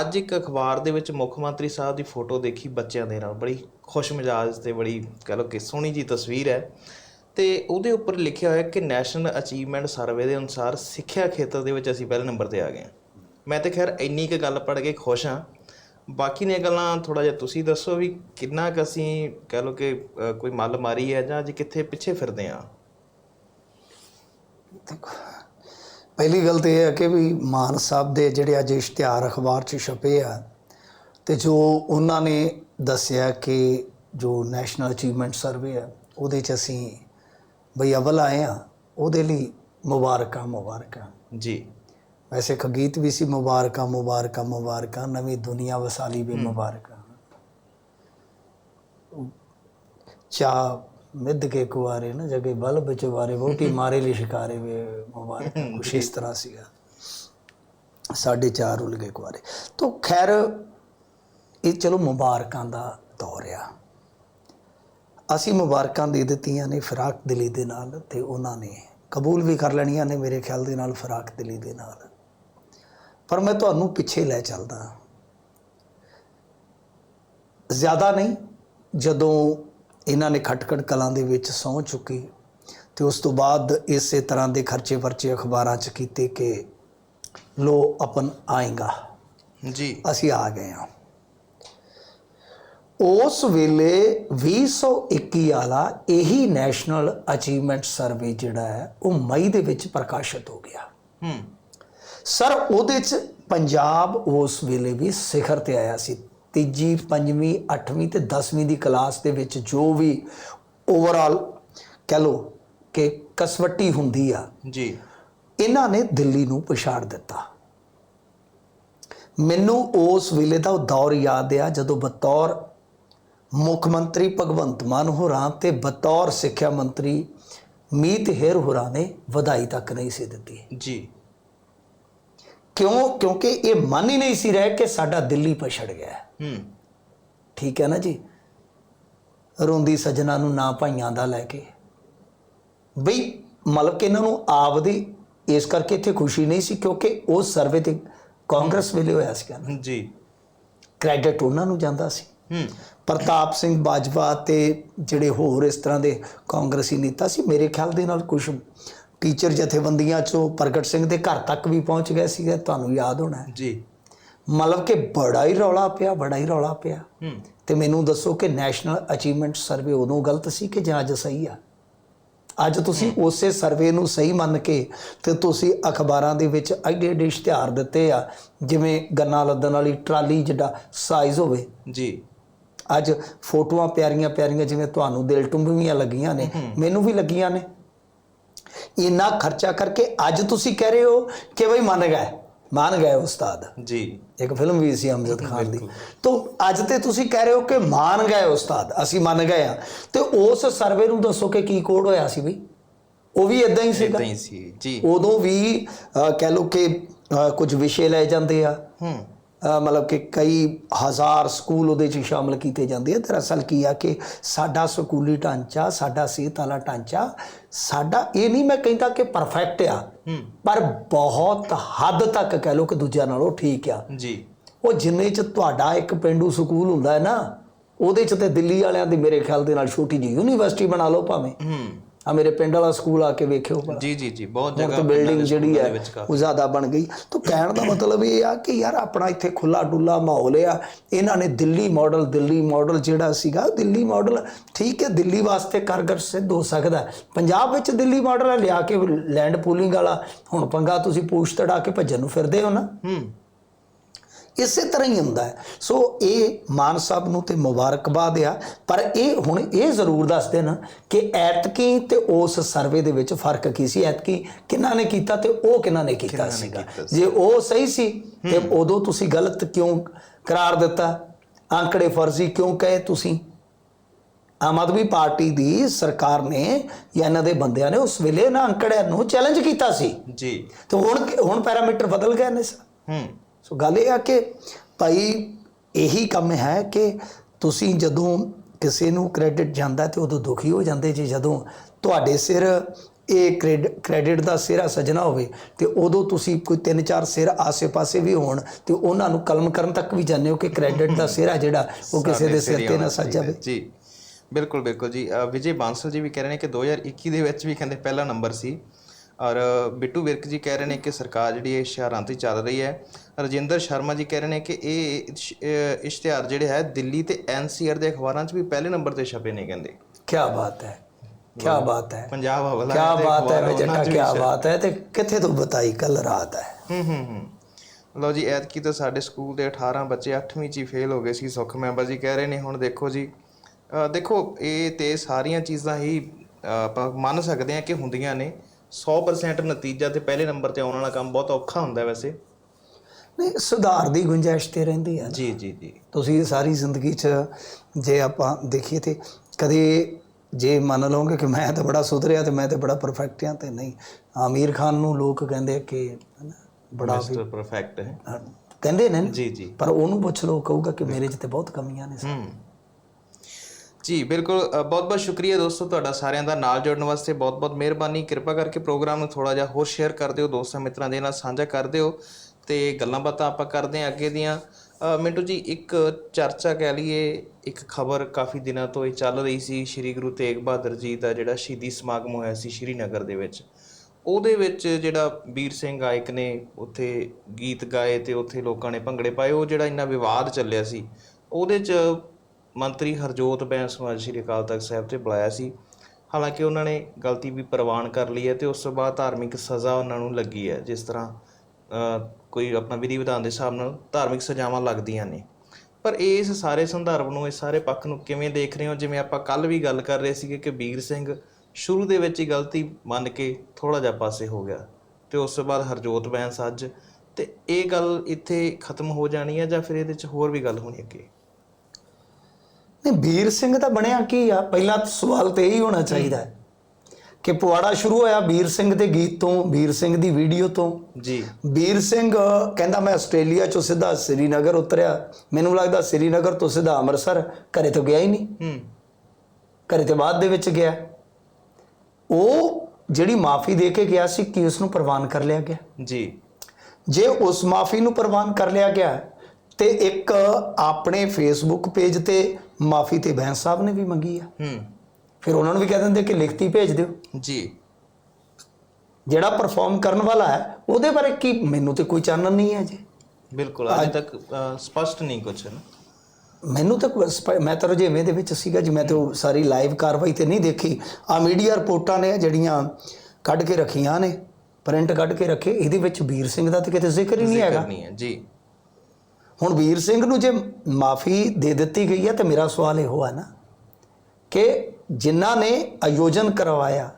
ਅੱਜ ਇੱਕ ਅਖਬਾਰ ਦੇ ਵਿੱਚ ਮੁੱਖ ਮੰਤਰੀ ਸਾਹਿਬ ਦੀ ਫੋਟੋ ਦੇਖੀ ਬੱਚਿਆਂ ਦੇ ਨਾਲ। ਬੜੀ ਖੁਸ਼ ਮਿਜਾਜ ਤੇ ਬੜੀ ਕਹ ਲਓ ਕਿ ਸੋਹਣੀ ਜੀ ਤਸਵੀਰ ਹੈ। ਤੇ ਉਹਦੇ ਉੱਪਰ ਲਿਖਿਆ ਹੋਇਆ ਕਿ ਨੈਸ਼ਨਲ ਅਚੀਵਮੈਂਟ ਸਰਵੇ ਦੇ ਅਨੁਸਾਰ ਸਿੱਖਿਆ ਖੇਤਰ ਦੇ ਵਿੱਚ ਅਸੀਂ ਪਹਿਲੇ ਨੰਬਰ ਤੇ ਆ ਗਏ ਹਾਂ। ਮੈਂ ਤਾਂ ਖੈਰ ਇੰਨੀ ਕੁ ਗੱਲ ਪੜ੍ਹ ਕੇ ਖੁਸ਼ ਹਾਂ। ਬਾਕੀ ਦੀਆਂ ਗੱਲਾਂ ਥੋੜਾ ਜਿਹਾ ਤੁਸੀਂ ਦੱਸੋ ਵੀ ਕਿੰਨਾ ਕੁ ਅਸੀਂ ਕਹ ਲਓ ਕਿ ਕੋਈ ਮੱਲ ਮਾਰੀ ਹੈ ਜਾਂ ਅੱਜ ਕਿੱਥੇ ਪਿੱਛੇ ਫਿਰਦੇ ਆ ਦੇਖੋ ਪਹਿਲੀ ਗੱਲ ਤੇ ਇਹ ਹੈ ਕਿ ਵੀ ਮਾਨ ਸਾਹਿਬ ਦੇ ਜਿਹੜੇ ਅੱਜ ਇਸ਼ਤਿਹਾਰ ਅਖਬਾਰ 'ਚ ਛਪੇ ਆ ਤੇ ਜੋ ਉਹਨਾਂ ਨੇ ਦੱਸਿਆ ਕਿ ਜੋ ਨੈਸ਼ਨਲ ਅਚੀਵਮੈਂਟ ਸਰਵੇ ਆ ਉਹਦੇ 'ਚ ਅਸੀਂ ਬਈ ਅਵਲ ਆਏ ਆ ਉਹਦੇ ਲਈ ਮੁਬਾਰਕਾਂ ਮੁਬਾਰਕਾਂ। ਜੀ। ਵੈਸੇ ਇੱਕ ਗੀਤ ਵੀ ਸੀ ਮੁਬਾਰਕਾਂ ਮੁਬਾਰਕਾਂ ਮੁਬਾਰਕਾਂ ਨਵੀਂ ਦੁਨੀਆ ਵਸਾਲੀ ਵੀ ਮੁਬਾਰਕਾਂ। ਚਾ ਮਿੱਧ ਕੇ ਕੁਆਰੇ ਨਾ ਜਗੇ ਬਲ ਵਿਚਵਾਰੇ ਵੋਟੀ ਮਾਰੇ ਲਈ ਸ਼ਿਕਾਰੇ ਵੇ ਮੁਬਾਰਕਾਂ। ਕੁਛ ਇਸ ਤਰ੍ਹਾਂ ਸੀਗਾ। ਸਾਡੇ ਚਾਰ ਉਲ ਗਏ ਕੁਆਰੇ ਤੋਂ ਖੈਰ ਇਹ ਚਲੋ ਮੁਬਾਰਕਾਂ ਦਾ ਦੌਰ ਆ। ਅਸੀਂ ਮੁਬਾਰਕਾਂ ਦੇ ਦਿੱਤੀਆਂ ਨੇ ਫਰਾਕ ਦਿਲੀ ਦੇ ਨਾਲ ਤੇ ਉਹਨਾਂ ਨੇ ਕਬੂਲ ਵੀ ਕਰ ਲੈਣੀਆਂ ਨੇ ਮੇਰੇ ਖਿਆਲ ਦੇ ਨਾਲ ਫਰਾਕ ਦਿਲੀ ਦੇ ਨਾਲ। ਪਰ ਮੈਂ ਤੁਹਾਨੂੰ ਪਿੱਛੇ ਲੈ ਚੱਲਦਾ। ਜ਼ਿਆਦਾ ਨਹੀਂ ਜਦੋਂ ਇਹਨਾਂ ਨੇ ਖਟਕੜ ਕਲਾਂ ਦੇ ਵਿੱਚ ਸੌਂ ਚੁੱਕੀ ਤੇ ਉਸ ਤੋਂ ਬਾਅਦ ਇਸੇ ਤਰ੍ਹਾਂ ਦੇ ਖਰਚੇ ਵਰਚੇ ਅਖਬਾਰਾਂ 'ਚ ਕੀਤੇ ਕਿ ਲੋ ਅਪਨ ਆਏਗਾ। ਜੀ। ਅਸੀਂ ਆ ਗਏ ਹਾਂ। ਉਸ ਵੇਲੇ 2021 ਵਾਲਾ ਇਹੀ ਨੈਸ਼ਨਲ ਅਚੀਵਮੈਂਟ ਸਰਵੇ ਜਿਹੜਾ ਹੈ ਉਹ ਮਈ ਦੇ ਵਿੱਚ ਪ੍ਰਕਾਸ਼ਿਤ ਹੋ ਗਿਆ। ਹੂੰ। ਸਰ ਉਹਦੇ ਚ ਪੰਜਾਬ ਉਸ ਵੇਲੇ ਵੀ ਸਿਖਰ ਤੇ ਆਇਆ ਸੀ। ਤੀਜੀ ਪੰਜਵੀਂ ਅੱਠਵੀਂ ਤੇ 10ਵੀਂ ਦੀ ਕਲਾਸ ਦੇ ਵਿੱਚ ਜੋ ਵੀ ਓਵਰਆਲ ਕਹ ਲੋ ਕਿ ਕਸਵੱਟੀ ਹੁੰਦੀ ਆ ਜੀ। ਇਹਨਾਂ ਨੇ ਦਿੱਲੀ ਨੂੰ ਪਛਾੜ ਦਿੱਤਾ। ਮੈਨੂੰ ਉਸ ਵੇਲੇ ਦਾ ਉਹ ਦੌਰ ਯਾਦ ਆ ਜਦੋਂ ਬਤੌਰ ਮੁੱਖ ਮੰਤਰੀ ਭਗਵੰਤ ਮਾਨ ਹੋਰਾਂ ਤੇ ਬਤੌਰ ਸਿੱਖਿਆ ਮੰਤਰੀ ਮੀਤ ਹੇਰ ਹੋਰਾਂ ਨੇ ਵਧਾਈ ਤੱਕ ਨਹੀਂ ਸੀ ਦਿੱਤੀ। ਜੀ। ਕਿਉਂ? ਕਿਉਂਕਿ ਇਹ ਮੰਨ ਹੀ ਨਹੀਂ ਸੀ ਰਿਹਾ ਕਿ ਸਾਡਾ ਦਿੱਲੀ ਪਛੜ ਗਿਆ। ਹੈ। ਠੀਕ ਹੈ ਨਾ ਜੀ? ਰੋਂਦੀ ਸਜਣਾ ਨੂੰ ਨਾ ਭਾਈਆਂ ਦਾ ਲੈ ਕੇ। ਬਈ ਮਤਲਬ ਕਿ ਇਹਨਾਂ ਨੂੰ ਆਪਦੀ ਇਸ ਕਰਕੇ ਇੱਥੇ ਖੁਸ਼ੀ ਨਹੀਂ ਸੀ ਕਿਉਂਕਿ ਉਹ ਸਰਵੇ ਤੇ ਕਾਂਗਰਸ ਵੇਲੇ ਹੋਇਆ ਸੀ ਨਾ। ਜੀ। ਕ੍ਰੈਡਿਟ ਉਹਨਾਂ ਨੂੰ ਜਾਂਦਾ ਸੀ। ਹੂੰ। ਪ੍ਰਤਾਪ ਸਿੰਘ ਬਾਜਵਾ ਤੇ ਜਿਹੜੇ ਹੋਰ ਇਸ ਤਰ੍ਹਾਂ ਦੇ ਕਾਂਗਰਸੀ ਨੇਤਾ ਸੀ ਮੇਰੇ ਖਿਆਲ ਦੇ ਨਾਲ ਕੁਝ ਟੀਚਰ ਜਥੇਬੰਦੀਆਂ ਚੋਂ ਪ੍ਰਗਟ ਸਿੰਘ ਦੇ ਘਰ ਤੱਕ ਵੀ ਪਹੁੰਚ ਗਏ ਸੀਗੇ ਤੁਹਾਨੂੰ ਯਾਦ ਹੋਣਾ। ਜੀ। ਮਤਲਬ ਕਿ ਬੜਾ ਹੀ ਰੌਲਾ ਪਿਆ ਬੜਾ ਹੀ ਰੌਲਾ ਪਿਆ। ਹੂੰ। ਤੇ ਮੈਨੂੰ ਦੱਸੋ ਕਿ ਨੈਸ਼ਨਲ ਅਚੀਵਮੈਂਟ ਸਰਵੇ ਉਦੋਂ ਗਲਤ ਸੀ ਕਿ ਜਾਂ ਅੱਜ ਸਹੀ ਆ? ਅੱਜ ਤੁਸੀਂ ਉਸੇ ਸਰਵੇ ਨੂੰ ਸਹੀ ਮੰਨ ਕੇ ਤੇ ਤੁਸੀਂ ਅਖਬਾਰਾਂ ਦੇ ਵਿੱਚ ਐਡੇ ਐਡੇ ਇਸ਼ਤਿਹਾਰ ਦਿੱਤੇ ਆ ਜਿਵੇਂ ਗੰਨਾ ਲੱਦਣ ਵਾਲੀ ਟਰਾਲੀ ਜਿੱਡਾ ਸਾਈਜ਼ ਹੋਵੇ। ਜੀ। ਅੱਜ ਫੋਟੋਆਂ ਪਿਆਰੀਆਂ ਪਿਆਰੀਆਂ ਜਿਵੇਂ ਤੁਹਾਨੂੰ ਦਿਲ ਟੁੰਬਵੀਆਂ ਲੱਗੀਆਂ ਨੇ ਮੈਨੂੰ ਵੀ ਲੱਗੀਆਂ ਨੇ। ਇੰਨਾ ਖਰਚਾ ਕਰਕੇ ਅੱਜ ਤੁਸੀਂ ਕਹਿ ਰਹੇ ਹੋ ਕਿ ਬਈ ਮੰਨ ਗਏ। ਮੰਨ ਗਏ ਉਸਤਾਦ। ਜੀ। ਇੱਕ ਫਿਲਮ ਵੀ ਸੀ ਅਮਜਦ ਖਾਨ ਦੀ। ਤੋਂ ਅੱਜ ਤੇ ਤੁਸੀਂ ਕਹਿ ਰਹੇ ਹੋ ਕਿ ਮੰਨ ਗਏ ਉਸਤਾਦ ਅਸੀਂ ਮੰਨ ਗਏ ਆ ਤੇ ਉਸ ਸਰਵੇ ਨੂੰ ਦੱਸੋ ਕਿ ਕੀ ਕੋਡ ਹੋਇਆ ਸੀ ਬਈ? ਉਹ ਵੀ ਇਦਾਂ ਹੀ ਸੀਗਾ? ਇਦਾਂ ਹੀ ਸੀ ਜੀ। ਉਦੋਂ ਵੀ ਕਹਿ ਲਓ ਕਿ ਕੁਝ ਵਿਸ਼ੇ ਲਏ ਜਾਂਦੇ ਆ। ਹੂੰ। ਮਤਲਬ ਕਿ ਕਈ ਹਜ਼ਾਰ ਸਕੂਲ ਉਹਦੇ 'ਚ ਸ਼ਾਮਲ ਕੀਤੇ ਜਾਂਦੇ ਆ। ਦਰਅਸਲ ਕੀ ਆ ਕਿ ਸਾਡਾ ਸਕੂਲੀ ਢਾਂਚਾ ਸਾਡਾ ਸਿਹਤ ਵਾਲਾ ਢਾਂਚਾ ਸਾਡਾ ਇਹ ਨਹੀਂ ਮੈਂ ਕਹਿੰਦਾ ਕਿ ਪਰਫੈਕਟ ਆ ਪਰ ਬਹੁਤ ਹੱਦ ਤੱਕ ਕਹਿ ਲਓ ਕਿ ਦੂਜਿਆਂ ਨਾਲੋਂ ਠੀਕ ਆ। ਜੀ। ਉਹ ਜਿੰਨੇ 'ਚ ਤੁਹਾਡਾ ਇੱਕ ਪਿੰਡੂ ਸਕੂਲ ਹੁੰਦਾ ਹੈ ਨਾ ਉਹਦੇ 'ਚ ਤੇ ਦਿੱਲੀ ਵਾਲਿਆਂ ਦੀ ਮੇਰੇ ਖਿਆਲ ਦੇ ਨਾਲ ਛੋਟੀ ਜਿਹੀ ਯੂਨੀਵਰਸਿਟੀ ਬਣਾ ਲਓ ਭਾਵੇਂ। ਆ ਮੇਰੇ ਪਿੰਡ ਵਾਲਾ ਸਕੂਲ ਆ ਕੇ ਵੇਖਿਓ ਭਲਾ। ਜੀ ਜੀ ਜੀ ਬਹੁਤ ਜਗ੍ਹਾ ਬਿਲਡਿੰਗ ਜਿਹੜੀ ਹੈ ਉਹ ਜ਼ਿਆਦਾ ਬਣ ਗਈ। ਤਾਂ ਕਹਿਣ ਦਾ ਮਤਲਬ ਇਹ ਆ ਕਿ ਯਾਰ ਆਪਣਾ ਇੱਥੇ ਖੁੱਲਾ ਡੁੱਲਾ ਮਾਹੌਲ ਆ। ਇਹਨਾਂ ਨੇ ਦਿੱਲੀ ਮਾਡਲ ਦਿੱਲੀ ਮਾਡਲ ਜਿਹੜਾ ਸੀਗਾ ਦਿੱਲੀ ਮਾਡਲ ਠੀਕ ਹੈ ਦਿੱਲੀ ਵਾਸਤੇ ਕਾਰਗਰ ਸਿੱਧ ਹੋ ਸਕਦਾ। ਪੰਜਾਬ ਵਿੱਚ ਦਿੱਲੀ ਮਾਡਲ ਆ ਲਿਆ ਕੇ ਲੈਂਡ ਪੂਲਿੰਗ ਵਾਲਾ। ਹੁਣ ਪੰਗਾ ਤੁਸੀਂ ਪੂਛ ਤੜਾ ਕੇ ਭੱਜਣ ਨੂੰ ਫਿਰਦੇ ਹੋ ਨਾ। ਹੂੰ। ਇਸੇ ਤਰ੍ਹਾਂ ਹੀ ਹੁੰਦਾ ਹੈ। ਸੋ ਇਹ ਮਾਨ ਸਾਹਿਬ ਨੂੰ ਤੇ ਮੁਬਾਰਕਬਾਦ ਆ। ਪਰ ਇਹ ਹੁਣ ਇਹ ਜ਼ਰੂਰ ਦੱਸ ਦੇਣ ਕਿ ਐਤਕੀ ਤੇ ਉਸ ਸਰਵੇ ਦੇ ਵਿੱਚ ਫ਼ਰਕ ਕੀ ਸੀ? ਐਤਕੀ ਕਿਹਨਾਂ ਨੇ ਕੀਤਾ ਤੇ ਉਹ ਕਿਹਨਾਂ ਨੇ ਕੀਤਾ ਸੀਗਾ? ਜੇ ਉਹ ਸਹੀ ਸੀ ਤੇ ਉਦੋਂ ਤੁਸੀਂ ਗਲਤ ਕਿਉਂ ਕਰਾਰ ਦਿੱਤਾ? ਆંકੜੇ ਫਰਜ਼ੀ ਕਿਉਂ ਕਹੇ ਤੁਸੀਂ? ਆਮ ਆਦਮੀ ਪਾਰਟੀ ਦੀ ਸਰਕਾਰ ਨੇ ਜਾਂ ਇਹਨਾਂ ਦੇ ਬੰਦਿਆਂ ਨੇ ਉਸ ਵੇਲੇ ਇਹਨਾਂ ਅੰਕੜਿਆਂ ਨੂੰ ਚੈਲੰਜ ਕੀਤਾ ਸੀ। ਜੀ। ਤੇ ਹੁਣ ਹੁਣ ਪੈਰਾਮੀਟਰ ਬਦਲ ਗਏ ਨੇ ਸਰ। ਹੂੰ। ਸੋ ਗੱਲ ਇਹ ਆ ਕਿ ਭਾਈ ਇਹੀ ਕੰਮ ਹੈ ਕਿ ਤੁਸੀਂ ਜਦੋਂ ਕਿਸੇ ਨੂੰ ਕ੍ਰੈਡਿਟ ਜਾਂਦਾ ਤੇ ਉਦੋਂ ਦੁਖੀ ਹੋ ਜਾਂਦੇ ਜੀ ਜਦੋਂ ਤੁਹਾਡੇ ਸਿਰ ਇਹ ਕ੍ਰੈਡਿਟ ਦਾ ਸਿਰਾ ਸਜਣਾ ਹੋਵੇ ਤੇ ਉਦੋਂ ਤੁਸੀਂ ਕੋਈ ਤਿੰਨ ਚਾਰ ਸਿਰ ਆਸੇ-ਪਾਸੇ ਵੀ ਹੋਣ ਤੇ ਉਹਨਾਂ ਨੂੰ ਕਲਮ ਕਰਨ ਤੱਕ ਵੀ ਜਾਂਦੇ ਹੋ ਕਿ ਕ੍ਰੈਡਿਟ ਦਾ ਸਿਰਾ ਜਿਹੜਾ ਉਹ ਕਿਸੇ ਦੇ ਸਿਰ ਤੇ ਨਾ ਸੱਜ ਜਾਵੇ। ਜੀ। ਬਿਲਕੁਲ ਬਿਲਕੁਲ ਜੀ। ਵਿਜੇ ਬਾਂਸਲ ਜੀ ਵੀ ਕਹਿ ਰਹੇ ਨੇ ਕਿ 2021 ਦੇ ਵਿੱਚ ਵੀ ਕਹਿੰਦੇ ਪਹਿਲਾ ਨੰਬਰ ਸੀ। ਔਰ ਬਿੱਟੂ ਵਿਰਕ ਜੀ ਕਹਿ ਰਹੇ ਨੇ ਕਿ ਸਰਕਾਰ ਜਿਹੜੀ ਹੈ ਇਸ਼ਤਿਹਾਰਾਂ ਤੇ ਚੱਲ ਰਹੀ ਹੈ। ਰਜਿੰਦਰ ਸ਼ਰਮਾ ਜੀ ਕਹਿ ਰਹੇ ਨੇ ਕਿ ਇਹ ਇਸ਼ਤਿਹਾਰ ਜਿਹੜੇ ਹੈ ਦਿੱਲੀ ਤੇ ਐਨਸੀਆਰ ਦੇ ਅਖਬਾਰਾਂ 'ਚ ਵੀ ਪਹਿਲੇ ਨੰਬਰ ਤੇ ਛਪੇ ਨੇ ਕਹਿੰਦੇ। ਕੀ ਬਾਤ ਹੈ ਕੀ ਬਾਤ ਹੈ। ਪੰਜਾਬ ਹਵਾਲਾ ਕੀ ਬਾਤ ਹੈ ਅਖਬਾਰਾਂ ਵੇ ਜੱਟਾ ਉਹਨਾਂ 'ਚ ਵੀ ਕੀ ਬਾਤ ਹੈ ਤੇ ਕਿੱਥੇ ਤੋਂ ਬਤਾਈ ਕੱਲ ਰਾਤ ਹੈ? ਹੂੰ ਹੂੰ ਹੂੰ। ਲਓ ਜੀ ਐਤਕੀ ਤਾਂ ਸਾਡੇ ਸਕੂਲ ਦੇ 18 ਬੱਚੇ 8ਵੀਂ ਚ ਹੀ ਫੇਲ ਹੋ ਗਏ ਸੀ ਸੁਖ ਮੈਂਬਰ ਜੀ ਕਹਿ ਰਹੇ ਨੇ ਹੁਣ ਦੇਖੋ ਜੀ। ਦੇਖੋ ਇਹ ਤੇ ਸਾਰੀਆਂ ਚੀਜ਼ਾਂ ਹੀ ਆਪਾਂ ਮੰਨ ਸਕਦੇ ਹਾਂ ਕਿ ਹੁੰਦੀਆਂ ਨੇ। 100% ਨਤੀਜਾ ਤੇ ਪਹਿਲੇ ਨੰਬਰ ਤੇ ਆਉਣ ਵਾਲਾ ਕੰਮ ਬਹੁਤ ਔਖਾ ਹੁੰਦਾ ਵੈਸੇ। ਨਹੀਂ ਸੁਧਾਰ ਦੀ ਗੁੰਜਾਇਸ਼ ਤੇ ਰਹਿੰਦੀ ਹੈ ਜੀ ਜੀ ਜੀ। ਤੁਸੀਂ ਸਾਰੀ ਜ਼ਿੰਦਗੀ 'ਚ ਜੇ ਆਪਾਂ ਦੇਖੀਏ ਤੇ ਕਦੇ ਜੇ ਮੰਨ ਲਓਗੇ ਕਿ ਮੈਂ ਤਾਂ ਬੜਾ ਸੁਧਰਿਆ ਤੇ ਮੈਂ ਤਾਂ ਬੜਾ ਪਰਫੈਕਟ ਹਾਂ ਤੇ ਨਹੀਂ। ਆਮੀਰ ਖਾਨ ਨੂੰ ਲੋਕ ਕਹਿੰਦੇ ਕਿ ਹਨਾ, ਬੜਾ ਮਿਸਟਰ ਪਰਫੈਕਟ ਹੈ। ਕਹਿੰਦੇ ਨੇ ਜੀ ਜੀ। ਪਰ ਉਹਨੂੰ ਪੁੱਛ ਲਓ ਕਹੂਗਾ ਕਿ ਮੇਰੇ 'ਚ ਤੇ ਬਹੁਤ ਕਮੀਆਂ ਨੇ ਹੂੰ। ਜੀ, ਬਿਲਕੁਲ ਬਹੁਤ ਬਹੁਤ ਸ਼ੁਕਰੀਆ ਦੋਸਤੋ ਤੁਹਾਡਾ ਸਾਰਿਆਂ ਦਾ ਨਾਲ ਜੁੜਨ ਵਾਸਤੇ। ਬਹੁਤ ਬਹੁਤ ਮਿਹਰਬਾਨੀ। ਕਿਰਪਾ ਕਰਕੇ ਪ੍ਰੋਗਰਾਮ ਨੂੰ ਥੋੜਾ ਜਿਹਾ ਹੋਰ ਸ਼ੇਅਰ ਕਰ ਦਿਓ, ਦੋਸਤਾਂ ਮਿੱਤਰਾਂ ਦੇ ਨਾਲ ਸਾਂਝਾ ਕਰ ਦਿਓ। ਤੇ ਗੱਲਾਂ ਬਾਤਾਂ ਆਪਾਂ ਕਰਦੇ ਹਾਂ ਅੱਗੇ ਦੀਆਂ। ਮਿੰਟੂ ਜੀ, ਇੱਕ ਚਰਚਾ ਕਹਿ ਲਈਏ, ਇੱਕ ਖਬਰ ਕਾਫੀ ਦਿਨਾਂ ਤੋਂ ਇਹ ਚੱਲ ਰਹੀ ਸੀ, ਸ੍ਰੀ ਗੁਰੂ ਤੇਗ ਬਹਾਦਰ ਜੀ ਦਾ ਜਿਹੜਾ ਸ਼ਹੀਦੀ ਸਮਾਗਮ ਹੋਇਆ ਸੀ ਸ਼੍ਰੀਨਗਰ ਦੇ ਵਿੱਚ। ਉਹਦੇ ਵਿੱਚ ਜਿਹੜਾ ਵੀਰ ਸਿੰਘ ਗਾਇਕ ਨੇ ਉੱਥੇ ਗੀਤ ਗਾਏ ਤੇ ਉੱਥੇ ਲੋਕਾਂ ਨੇ ਭੰਗੜੇ ਪਾਏ, ਉਹ ਜਿਹੜਾ ਇੰਨਾ ਵਿਵਾਦ ਚੱਲਿਆ ਸੀ, ਉਹਦੇ 'ਚ ਮੰਤਰੀ ਹਰਜੋਤ ਬੈਂਸ ਨੂੰ ਅੱਜ ਸ਼੍ਰੀ ਅਕਾਲ ਤਖਤ ਸਾਹਿਬ ਤੇ ਬੁਲਾਇਆ ਸੀ। ਹਾਲਾਂਕਿ ਉਹਨਾਂ ਨੇ ਗਲਤੀ ਵੀ ਪ੍ਰਵਾਨ ਕਰ ਲਈ ਹੈ ਤੇ ਉਸ ਤੋਂ ਬਾਅਦ ਧਾਰਮਿਕ ਸਜ਼ਾ ਉਹਨਾਂ ਨੂੰ ਲੱਗੀ ਹੈ, ਜਿਸ ਤਰ੍ਹਾਂ ਕੋਈ ਆਪਣਾ ਵਿਧੀ ਵਿਧਾਨ ਦੇ ਹਿਸਾਬ ਨਾਲ ਧਾਰਮਿਕ ਸਜ਼ਾਵਾਂ ਲੱਗਦੀਆਂ ਨੇ। ਪਰ ਇਸ ਸਾਰੇ ਸੰਦਰਭ ਨੂੰ, ਇਸ ਸਾਰੇ ਪੱਖ ਨੂੰ ਕਿਵੇਂ ਦੇਖ ਰਹੇ ਹੋ? ਜਿਵੇਂ ਆਪਾਂ ਕੱਲ ਵੀ ਗੱਲ ਕਰ ਰਹੇ ਸੀਗੇ ਕਿ ਵੀਰ ਸਿੰਘ ਸ਼ੁਰੂ ਦੇ ਵਿੱਚ ਹੀ ਗਲਤੀ ਮੰਨ ਕੇ ਥੋੜਾ ਜਿਹਾ ਪਾਸੇ ਹੋ ਗਿਆ ਤੇ ਉਸ ਤੋਂ ਬਾਅਦ ਹਰਜੋਤ ਬੈਂਸ ਅੱਜ। ਤੇ ਇਹ ਗੱਲ ਇੱਥੇ ਖਤਮ ਹੋ ਜਾਣੀ ਹੈ ਜਾਂ ਫਿਰ ਇਹਦੇ ਚ ਹੋਰ ਵੀ ਗੱਲ ਹੋਣੀ ਅੱਗੇ? ਨਹੀਂ ਵੀਰ ਸਿੰਘ ਤਾਂ ਬਣਿਆ ਕੀ ਆ? ਪਹਿਲਾ ਸਵਾਲ ਤੇ ਇਹੀ ਹੋਣਾ ਚਾਹੀਦਾ ਹੈ ਕਿ ਪਵਾੜਾ ਸ਼ੁਰੂ ਹੋਇਆ ਵੀਰ ਸਿੰਘ ਦੇ ਗੀਤ ਤੋਂ ਵੀਰ ਸਿੰਘ ਦੀ ਵੀਡੀਓ ਤੋਂ। ਜੀ। ਵੀਰ ਸਿੰਘ ਕਹਿੰਦਾ ਮੈਂ ਆਸਟ੍ਰੇਲੀਆ ਚੋਂ ਸਿੱਧਾ ਸ੍ਰੀਨਗਰ ਉਤਰਿਆ। ਮੈਨੂੰ ਲੱਗਦਾ ਸ੍ਰੀਨਗਰ ਤੋਂ ਸਿੱਧਾ ਅੰਮ੍ਰਿਤਸਰ ਘਰੇ ਤੋਂ ਗਿਆ ਹੀ ਨਹੀਂ। ਹੂੰ। ਘਰੇ ਤੇ ਬਾਅਦ ਦੇ ਵਿੱਚ ਗਿਆ। ਉਹ ਜਿਹੜੀ ਮਾਫੀ ਦੇ ਕੇ ਗਿਆ ਸੀ ਕਿ ਉਸ ਨੂੰ ਪ੍ਰਵਾਨ ਕਰ ਲਿਆ ਗਿਆ? ਜੀ। ਜੇ ਉਸ ਮਾਫੀ ਨੂੰ ਪ੍ਰਵਾਨ ਕਰ ਲਿਆ ਗਿਆ ਤੇ ਇੱਕ ਆਪਣੇ ਫੇਸਬੁੱਕ ਪੇਜ ਤੇ ਮਾਫੀ ਤੇ ਬੈਂਸ ਸਾਹਿਬ ਨੇ ਵੀ ਮੰਗੀ ਆ। ਹੂੰ। ਫਿਰ ਉਹਨਾਂ ਨੂੰ ਵੀ ਕਹਿ ਦਿੰਦੇ ਕਿ ਲਿਖਤੀ ਭੇਜ ਦਿਓ। ਜੀ। ਜਿਹੜਾ ਪਰਫਾਰਮ ਕਰਨ ਵਾਲਾ ਹੈ ਉਹਦੇ ਬਾਰੇ ਕੀ ਮੈਨੂੰ ਤੇ ਕੋਈ ਚਾਨਣ ਨਹੀਂ ਹੈ ਜੀ। ਬਿਲਕੁਲ ਅਜੇ ਤੱਕ ਸਪਸ਼ਟ ਨਹੀਂ ਕੁਝ ਨਾ? ਮੈਨੂੰ ਤਾਂ ਮੈਂ ਤਾਂ ਰੁਝੇਵੇਂ ਦੇ ਵਿੱਚ ਸੀਗਾ ਜੀ ਮੈਂ ਤਾਂ ਉਹ ਸਾਰੀ ਲਾਈਵ ਕਾਰਵਾਈ ਤੇ ਨਹੀਂ ਦੇਖੀ। ਆ ਮੀਡੀਆ ਰਿਪੋਰਟਾਂ ਨੇ ਜਿਹੜੀਆਂ ਕੱਢ ਕੇ ਰੱਖੀਆਂ ਨੇ ਪ੍ਰਿੰਟ ਕੱਢ ਕੇ ਰੱਖੇ ਇਹਦੇ ਵਿੱਚ ਵੀਰ ਸਿੰਘ ਦਾ ਤਾਂ ਕਿਤੇ ਜ਼ਿਕਰ ਹੀ ਨਹੀਂ ਹੈਗਾ। ਹੈ ਜੀ। ਹੁਣ ਵੀਰ ਸਿੰਘ ਨੂੰ ਜੇ ਮਾਫੀ ਦੇ ਦਿੱਤੀ ਗਈ ਹੈ ਤੇ ਮੇਰਾ ਸਵਾਲ ਇਹੋ ਆ ਨਾ ਕਿ ਜਿਨ੍ਹਾਂ ਨੇ ਆਯੋਜਨ ਕਰਵਾਇਆ